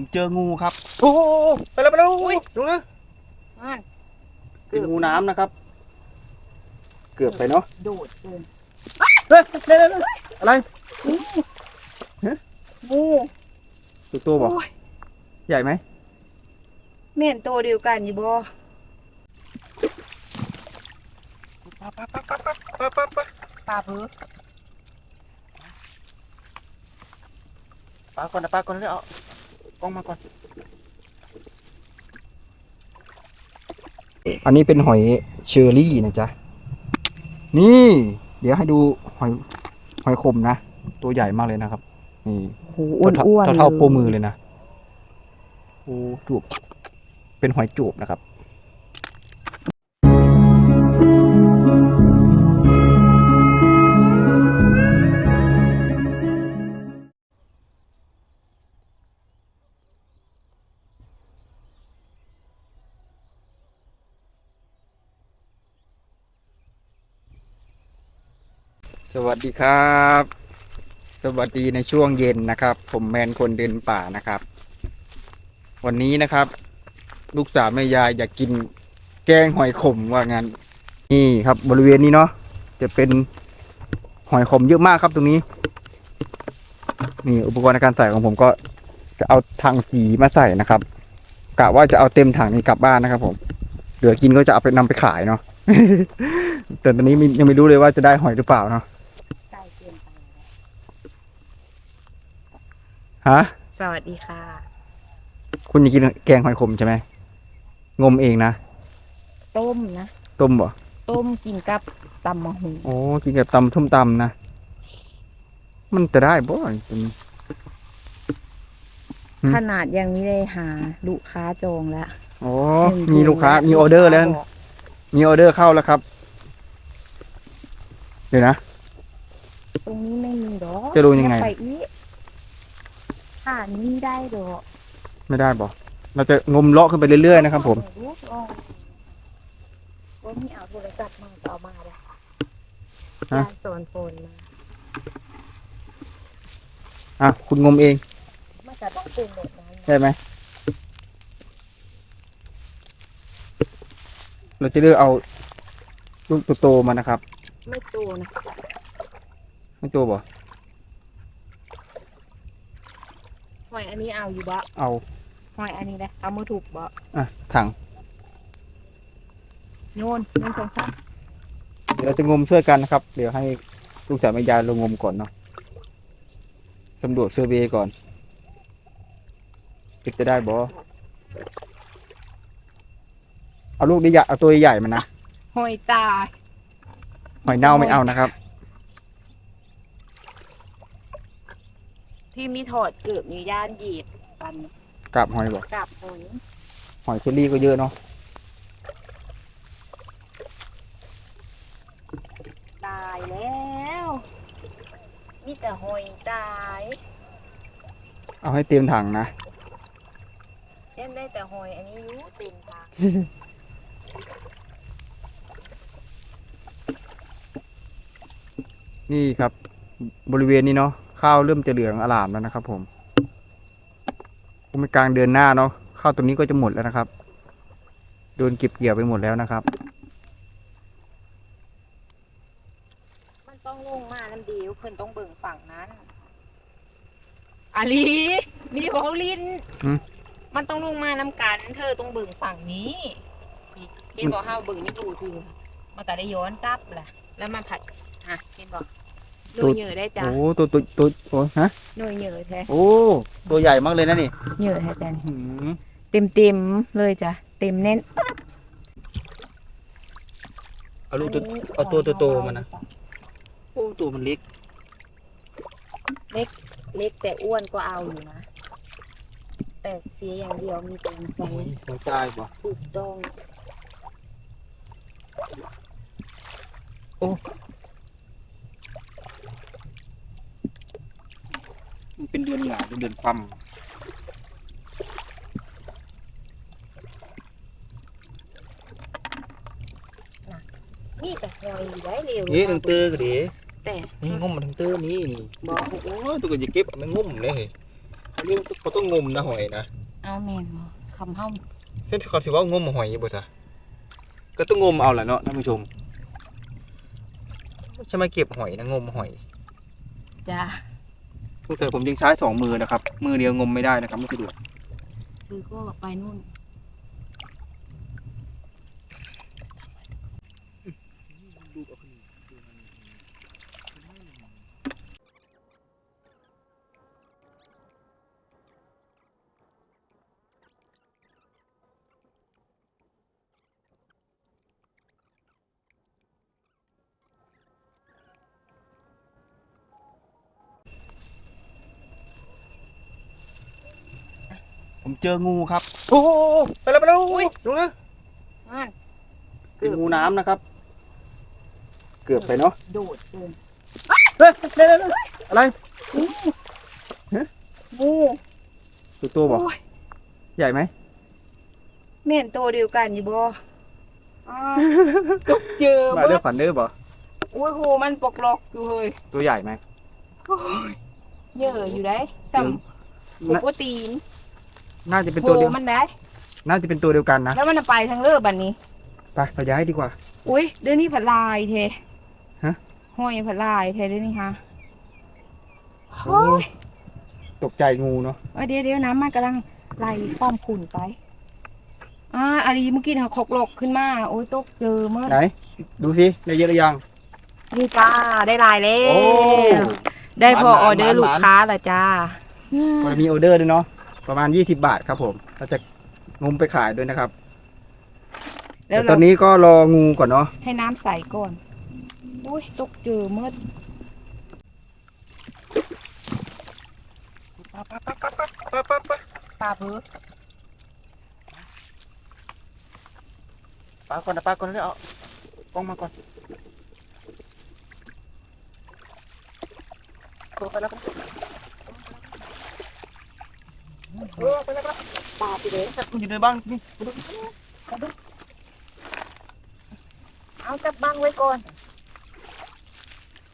ผมเจองูครับ โอ้โหไปแล้วไปแล้วดูนะอ่านเป็นงูน้ำนะครับ เกือบไปเนาะโดดเกินเฮ้ยเฮ้ยเฮ้ยเฮ้ยอะไรงูตัวตัวบอกโอ้ยใหญ่ไหมแม่นโตเดียวกันอยู่บ่ปั๊บปั๊บปั๊บปั๊บปั๊บปั๊บปั๊บปลาเพิ่ปลาก่อนนะปลาก่อนเลยเอา กล้องมาก่อน อันนี้เป็นหอยเชอรี่นะจ๊ะ นี่ เดี๋ยวให้ดูหอยหอยคมนะ ตัวใหญ่มากเลยนะครับ นี่โอ้อ้วนอ้วนเท่าเท่าๆโป้มือเลยนะ โอ้จูบเป็นหอยจูบนะครับ วัสดีครับ สวัสดีในช่วงเย็นนะครับ ผมแมนคนเดินป่านะครับ วันนี้นะครับ ลูกสาวแม่ยายอยากกินแกงหอยขมว่างั้นนี่ครับ บริเวณนี้เนาะจะเป็นหอยขมเยอะมากครับตรงนี้ นี่อุปกรณ์ในการใส่ของผมก็จะเอาถังสีมาใส่นะครับกะว่าจะเอาเต็มถังนี้กลับบ้านนะครับ ผมเหลือกินก็จะเอาไปนำไปขายเนาะแต่ตอนนี้ยังไม่รู้เลยว่าจะได้หอยหรือเปล่าเนาะ ไก่เกินไป ฮะ สวัสดีค่ะ คุณอยากกินแกงหอยขมใช่ไหม งมเองนะ ต้มนะ ต้มบ่ ต้มกินกับตำมะฮูโอ้กินกับตำส้มตำนะ มันจะได้บ่จริง อืม ขนาดยังไม่ได้หาลูกค้าจองแล้วโอ้หนึ่งมีลูกค้า มีออเดอร์แล้วบอกมีออเดอร์เข้าแล้วครับ เดี๋ยวนะ ตรงนี้ไม่มีดอกจะรู้ยังไงอไปอีก ผ่านนี้ได้ดอกไม่ได้บ่เราจะงมเลาะขึ้นไปเรื่อยๆนะครับ ผมลูกลองว่ามีเอาโทรศัพท์มาจะเอามาเลยฮะยานโซนโฟนมาอะคุณงมเองมันจะต้องเป็นแบบนั้นนะใช่ไหมเราจะเลือกเอาลูกโตๆมานะครับ ไม่โตนะไม่โตบ่ หอยอันนี้เอาอยู่บ่เอาหอยอันนี้นะเอามือถูกบ่อะถังโยนหนึ่งสองสามเดี๋ยวเราจะงมช่วยกันนะครับ เดี๋ยวให้ลูกสาวแม่ยายลงงมก่อนเนาะสำรวจเซอร์เวย์ก่อนคิดจะได้บ่เอาลูกใหญ่เอาตัวใหญ่ๆมันนะหอยตายหอยเน่าไม่เอานะครับ ที่มีถอดเกือบมีย่านหยีบปันกับหอยบ่กับหอยหอยเชอรี่ก็เยอะเนาะตายแล้ว มีแต่หอยตายเอาให้เต็มถังนะ เล่นได้แต่หอยอันนี้อยูเต็มทางนี่ครับบริเวณนี้เนาะ ข้าวเริ่มจะเหลืองอลามแล้วนะครับ ผมผมเป็นกลางเดือนหน้าเนาะข้าวตัวนี้ก็จะหมดแล้วนะครับ โดนเก็บเกี่ยวไปหมดแล้วนะครับ มันต้องลงมาน้ำเดียวเพิ่นต้องเบิ่งฝั่งนั้นอาลีมีได้บอกลินหืมมันต้องลงมาน้ำกัน เธอต้องเบิ่งฝั่งนี้เห็นบอกเฮาเบิ่งไม่ดูถึง มันก็ได้ย้อนกลับแหละแล้วมาผัดอะเห็นบอก หน่วยเหยื่อได้จ้ะโอ้ตัวตัวตัวโอ้ฮะหน่วยเหยื่อแท้โอ้ตัวใหญ่มากเลยนะนี่เหยื่อแท้จ้ะหืมเต็มเต็มๆเลยจ้ะเต็มแน่นเอาลูกตัวเอาตัวโตๆมานะโอ้ตัวมันเล็กเล็กแต่อ้วนก็เอาอยู่นะ แต่เสียอย่างเดียวมีแต่ไฟหัวใจบ่ถูกต้อง มัน เป็นเดือนหนาวเป็นเดือนปั๊มนี่แต่หอยอยู่ได้เร็วนี่ตั้งเตอก็ดีแต่นี่งมมาตั้งเตอนี่นี่บอกโอ้ยตัวก็จะเก็บเอาไม่งมเลยอันนี้เขาต้องงมนะหอยนะเอาแม่นบ่คำเฮาเส้นเขาสิว่างมหอยบ่จ้ะก็ต้องงมเอาแหละเนาะท่านผู้ชมใช่ไหมเก็บหอยนะงมหอยจ้า พวกเธอผมจึงใช้สองมือนะครับ มือเดียวงมไม่ได้นะครับไม่สะดวกคือก็ไปนู่น ผมเจองูครับโอ้โหไปแล้วไปแล้วดูนะอ่านเป็นงูน้ำนะครับ เกือบไปเนาะโดดเกินเฮ้ยเฮ้ยเฮ้ยเฮ้ยอะไรงูตัวตัวบอกโอ้ยใหญ่ไหมแม่นโตเดียวกันอยู่บ่อ้าวตกเจอมาเบิเรื่อดงฝันเด้อบ่โอ้ยโหมันปกลอกอยู่เฮ้ยตัวใหญ่ไหม โอ้ยเยอะอยู่ได้สำปกตี นน่าจะเป็นโหตัวเดียวมันได้ น่าจะเป็นตัวเดียวกันนะ แล้วมันน่ะไปทางเลือบัดนี้ ไปเราย้ายดีกว่า อุ้ยเดี๋ยวนี้ผัดลายเทฮะ ห้อยผัดลายเทเดี๋ยวนี้ฮะโอ้โอ้ยตกใจงูเนาะ เอ้ยเดี๋ยวเดี๋ยวน้ำมันกำลังไหลป้อมขุ่นไป อ่าอารีเมื่อกี้เขาคกหลกขึ้นมา โอ้ยตกเจอเมื่อไหน ดูสิได้เยอะหรือยัง นี่จ้าได้ลายแล้โอ้ วได้พอหวานๆออเดอร์หวานๆลูกค้าละจ้า มันมีออเดอร์ด้วยเนาะ ประมาณ 20 บาทครับผม เราจะงมไปขายด้วยนะครับแล้วแต่ตเราอนนี้ก็รองูก่อนเนาะ ให้น้ำใสก่อน อุ้ยตกเจอเมื่อปลาเบือปลาก่อนนะปลาก่อนนะเอากล้องมาก่อนตัวไปแล้วครับ เออไปแล้วครับปลาไปเลยมันอยู่ในบ้านนี่เอาจับบังไว้ก่อน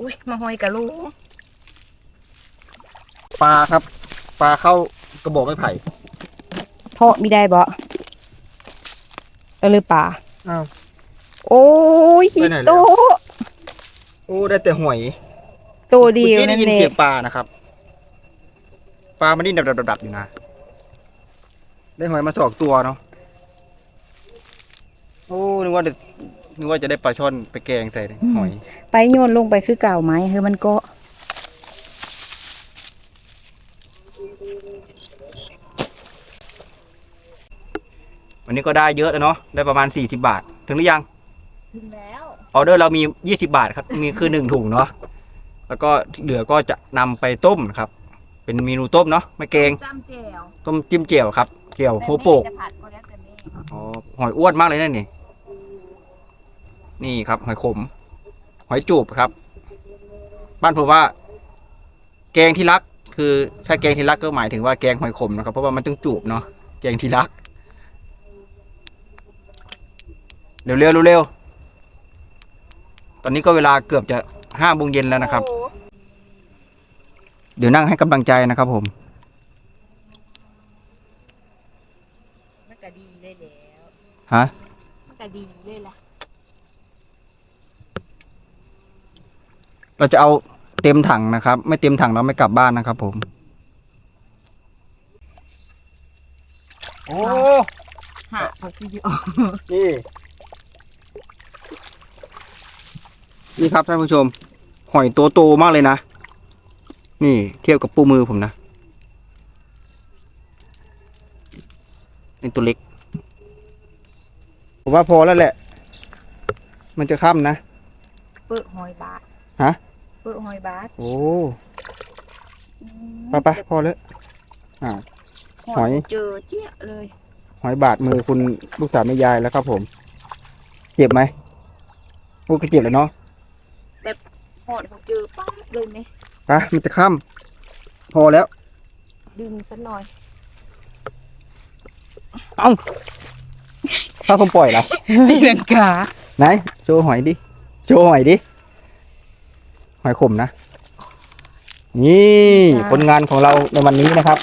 อุ้ยมาหอยกะลูกปลาครับ ปลาเข้ากระบอกไม้ไผ่ทอดมีได้บ่เออหรือปลาอ้าว โอ้ยไปไหนแล้ว โตโอ้ได้แต่หอยตัวเดียวเมื่อกี้ได้นั่นยินเอเสียงงปลานะครับ ปลามันนี่ดับดับดับดับอยู่นะ ได้หอยมาสองตัวเนาะโอ้นึกว่าจะนึกว่าจะได้ปลาช่อนไปแกงใส่หอย ไปโยนลงไปคือเก่าไหมเฮ้ยมันก็วันนี้ก็ได้เยอะแล้วเนาะได้ประมาณ 40 บาท ถึงหรือยัง ถึงแล้ว ออเดอร์เรามี 20 บาทครับ มีคือหนึ่งถุงเนาะแล้วก็ที่เหลือก็จะนำไปต้มนะครับ เป็นเมนูต้มเนาะไม่เกรงจำแจวต้มจิ้มเจียวครับ เจียวโคโปกจะผัดก็แล้วแต่แม่อ๋อหอยอ้วนมากเลยนั่นนี่ นี่ครับ หอยขม หอยจูบครับ บ้านผมว่า แกงที่รัก คือถ้าแกงที่รักก็หมายถึงว่าแกงหอยขมนะครับ เพราะว่ามันต้องจูบเนาะแกงที่รัก เร็วๆเร็วๆตอนนี้ก็เวลาเกือบจะห้าโมงเย็นแล้วนะครับโอ้เดี๋ยวนั่งให้กำลังใจนะครับผม มันก็ดีเลยแล้ว ฮะมันก็ดีเลยล่ะเราจะเอาเต็มถังนะครับ ไม่เต็มถังเราไม่กลับบ้านนะครับผม โอ้หาเขาคืออยู่นี่นี่ครับท่านผู้ชม หอยตัวโตมากเลยนะ นี่เทียบกับปูมือผมนะนี่ตัวเล็ก ผมว่าพอแล้วแหละ มันจะค่ำนะ เปิดหอยบาทฮะ เปิดหอยบาทโอ้ไปไปพอแล้ว หอย เจอเจี๊ยเลย หอยบาดมือคุณลูกสาวแม่ยายแล้วครับผม เจ็บไหมโอ้ก็เจ็บแล้วเนาะหอดเขาเจอป้าดเลยไหมไปมันจะค่ำพอแล้ว ดึงสักหน่อย ถ้าผมปล่อยละตีลังกาไหนโชว์หอยดิโชว์หอยดิหอยขมนะ นี่ผลงานของเราในวันนี้นะครับ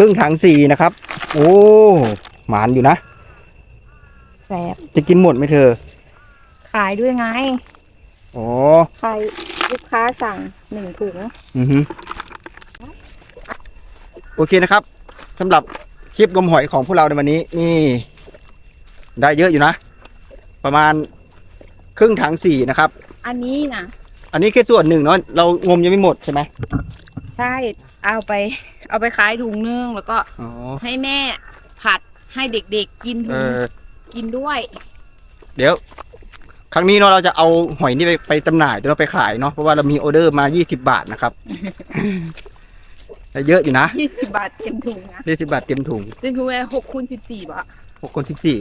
รึ่งถังสี่นะครับ โอ้หมานอยู่นะแซ่บจะกินหมดไหมเธอ ขายด้วยไงอ๋อใครลูกค้าสั่งหนึ่งถุงอือฮึโอเคนะครับสำหรับคลิปงมหอยของพวกเราในวันนี้ นี่ ได้เยอะอยู่นะ ประมาณครึ่งถังสี่นะครับ อันนี้นะอันนี้แค่ส่วนหนึ่งเนาะเรางมยังไม่หมดใช่ไหมใช่เอาไป เอาไปขายถุงนึงแล้วก็อ๋อให้แม่ผัดให้เด็กๆกินเอถุงอกินด้วย เดี๋ยว ครั้งนี้เนาะเราจะเอาหอยนี่ไปไปจำหน่ายเดี๋ยวเราไปขายเนาะเพราะว่าเรามีออเดอร์มา 20 บาทนะครับ ได้เยอะอยู่นะยี่สิบบาทเต็มถุงนะ20บาทเต็มถุงเต็มถุงเลยหกคูณสิบสี่บาท หกคนสิบสี่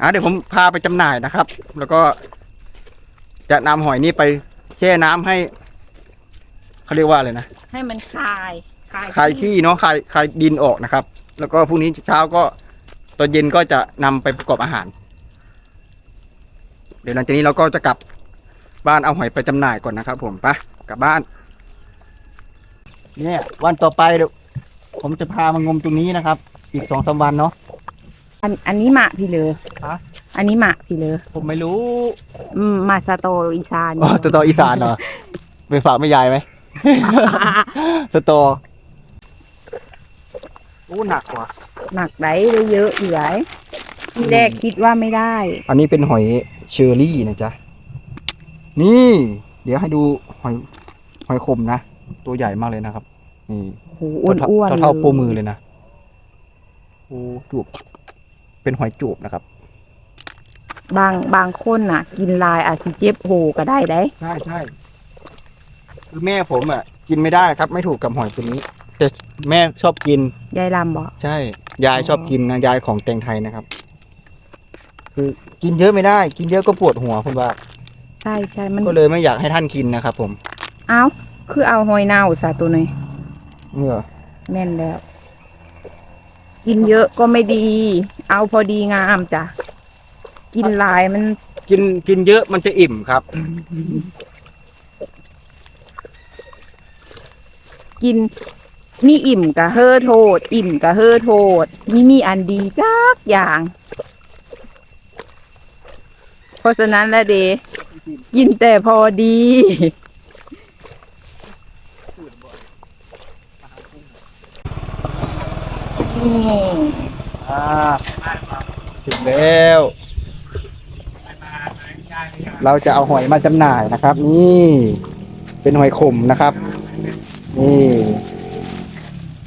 อะเดี๋ยวผมพาไปจำหน่ายนะครับ แล้วก็จะนำหอยนี่ไปแช่น้ำให้เขาเรียกว่าอะไรนะให้มันคายคายคลายขี้เนาะคลายคลายดินออกนะครับ แล้วก็พรุ่งนี้เช้าก็ตอนเย็นก็จะนำไปประกอบอาหาร เดี๋ยวหลังจากนี้เราก็จะกลับบ้านเอาหอยไปจำหน่ายก่อนนะครับ ผมไปกลับบ้าน เนี่ย วันต่อไปเดี๋ยวผมจะพามางมตรงนี้นะครับ อีกสองสามวันเนาะ อันอันนี้หมะพี่เลยฮะ อันนี้หมะพี่เลยผมไม่รู้อืมมาสโตอีสานอ๋อสตออีสานเหรอไปฝากไม่ยายไหม สตอโอ้หนักว่ะหนักได้ได้เยอะอยู่ไหนที่แรกคิดว่าไม่ได้ อันนี้เป็นหอยเชอรี่นะจ๊ะ นี่ เดี๋ยวให้ดูหอยหอยคมนะ ตัวใหญ่มากเลยนะครับ นี่โอ้โหอ้วนอ้วนเท่าเท่าโป้มือเลยนะ โอ้จูบ เป็นหอยจูบนะครับ บางบางคนน่ะ กินลายอาจสิเจ็บโหก็ได้ได้ใช่ใช่คือแม่ผมอะ กินไม่ได้ครับ ไม่ถูกกับหอยตัวนี้ แต่แม่ชอบกิน ยายลำบอกใช่ ยายชอบกินนะยายของแตงไทยนะครับ คือกินเยอะไม่ได้ กินเยอะก็ปวดหัวคุณว่า ใช่ใช่มันก็เลยไม่อยากให้ท่านกินนะครับผม เอาคือเอาหอยเน่าซะตัวหน่อยเมื่อแม่นแล้ว กินเยอะก็ไม่ดี เอาพอดีงามจ้ะ กินหลายมันกินกินเยอะมันจะอิ่มครับ กินนี่อิ่มกะเฮอโทษ อิ่มกะเฮอโทษนี่มีอันดีจักอย่าง เพราะฉะนั้นแล้วเด กินแต่พอดี นี่ อ่าถึงแล้ว เราจะเอาหอยมาจำหน่ายนะครับ นี่เป็นหอยขมนะครับ นี่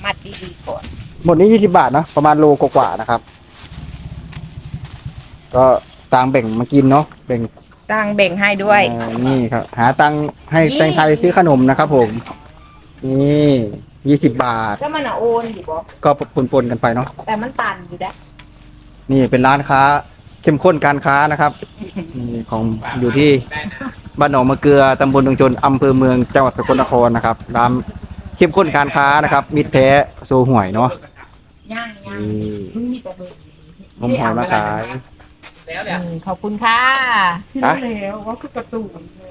มัดดีๆก่อนหมดนี้ยี่สิบาทเนอะประมาณโลกว่าๆนะครับ ก็ตังค์แบ่งมากินเนาะแบ่งตั้งแบ่งให้ด้วย เอ่อนี่ครับ หาตังค์ให้นี่แตงไทยซื้อขนมนะครับผม นี่ยี่สิบบาทก็มันอะโอนอยู่บอกก็ปนๆกันไปเนาะแต่มันตันอยู่ได้ นี่เป็นร้านค้า เข้มข้นการค้านะครับนี่ของอยู่ที่บ้านหนองมะเกลือตำบลดงจนอำเภอเมืองจังหวัดสกลนครนะครับร้านเข้มข้นการค้านะครับ มิตรแท้โซห่วยเนาะย่างย่างนี่มึงมีแต่เบอร์นมหอยมาขายอืมขอบคุณค่ะนะ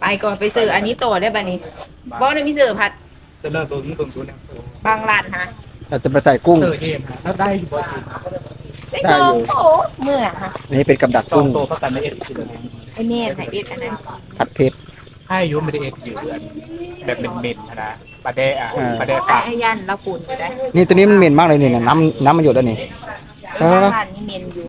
ไปก่อนไปซื้ออันนี้ต่อได้ป่ะนี่บอสนะพี่เสือผัดจะเลิกตัวนี้ตัวตัวนี้บางร้านฮะเราจะไปใส่กุ้งเตอร์เอ็มถ้าได้อยู่บน ได้ได้สอยู่องโถเมื่อฮะอันนี้เป็นกับดักสองกุ้งโตเท่ากันไม่เอ็ดคือเลยไอเมนไอเอ็ดอันนั้นผัดเพชรให้อายุไม่ได้เอ็ดอยู่แบบเป็นเม็ดๆนะปลาแดะอ่า ปลาแดะไอฝากไอยันเราปุ่นอยู่ได้นี่ตัวนี้มันเหม็นมากเลยเนี่ยน้ำน้ำมันหยดแล้วนี่ไอบางร้านนี่เมนอยู่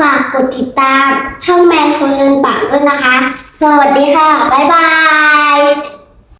ฝากกดติดตามช่องแมนคนลืมปากด้วยนะคะ สวัสดีค่ะ บ๊ายบาย